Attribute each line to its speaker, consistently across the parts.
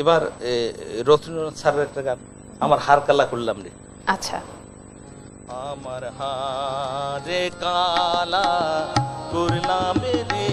Speaker 1: এবার রথীন্দ্রনাথ স্যারের একটা গান আমার হার কালা করলাম রে।
Speaker 2: আচ্ছা।
Speaker 1: আমার হারে কালা করলাম রে।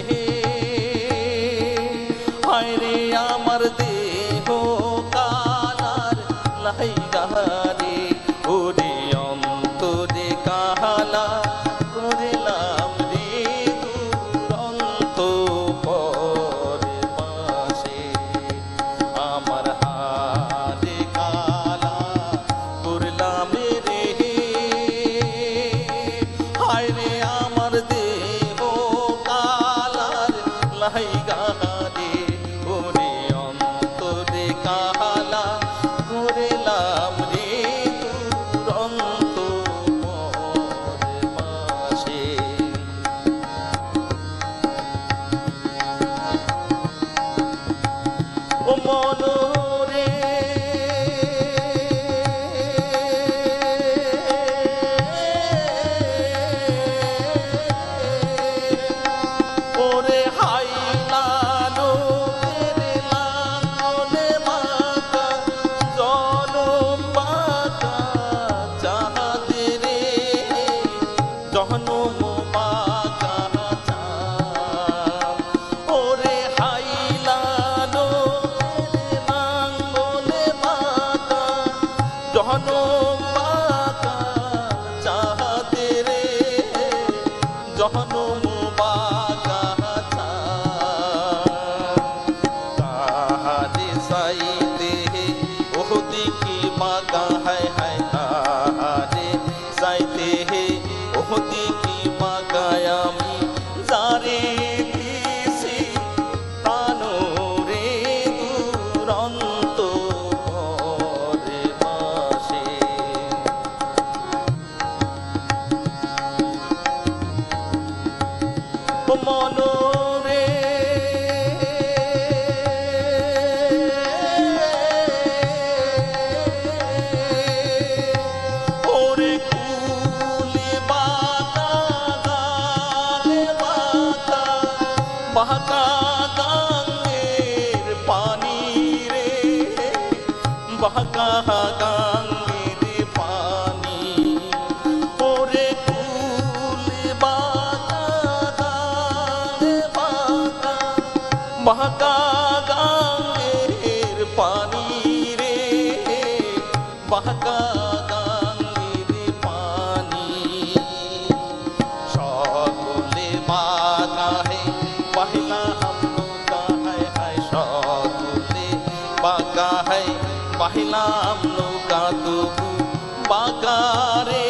Speaker 1: Hình ¡Suscríbete! وحقها বাগারে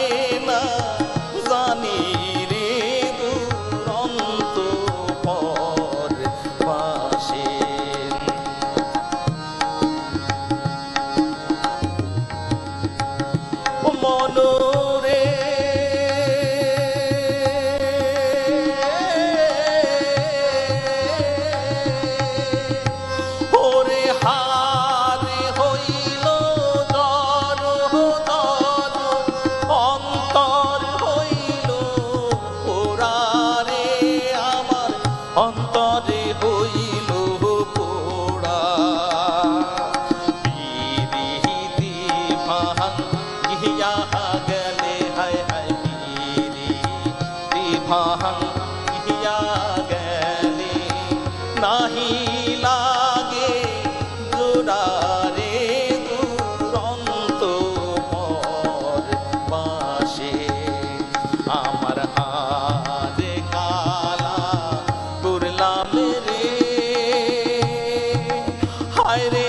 Speaker 1: হায় রে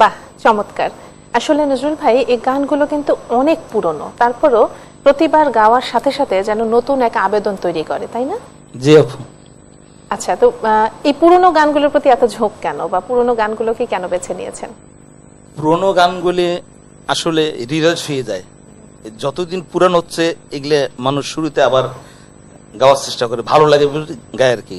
Speaker 2: বাহ চমৎকার। আসলে নজরুল ভাই এই গানগুলো কিন্তু অনেক পুরনো। তারপরও প্রতিবার গাওয়ার সাথে সাথে যেন নতুন এক আবেদন তৈরি করে তাই না?
Speaker 1: জি আপু।
Speaker 2: আচ্ছা তো এই পুরনো গানগুলোর প্রতি এত ঝোঁক কেন বা পুরনো গানগুলোকে কেন বেছে নিয়েছেন?
Speaker 1: পুরনো গানগুলি আসলে রিরাজ হয়ে যায়। যতদিন পুরান হচ্ছে, এগুলো মানুষ শুরুতে আবার গাওয়ার চেষ্টা করে, ভালো লাগে গায় আর কি।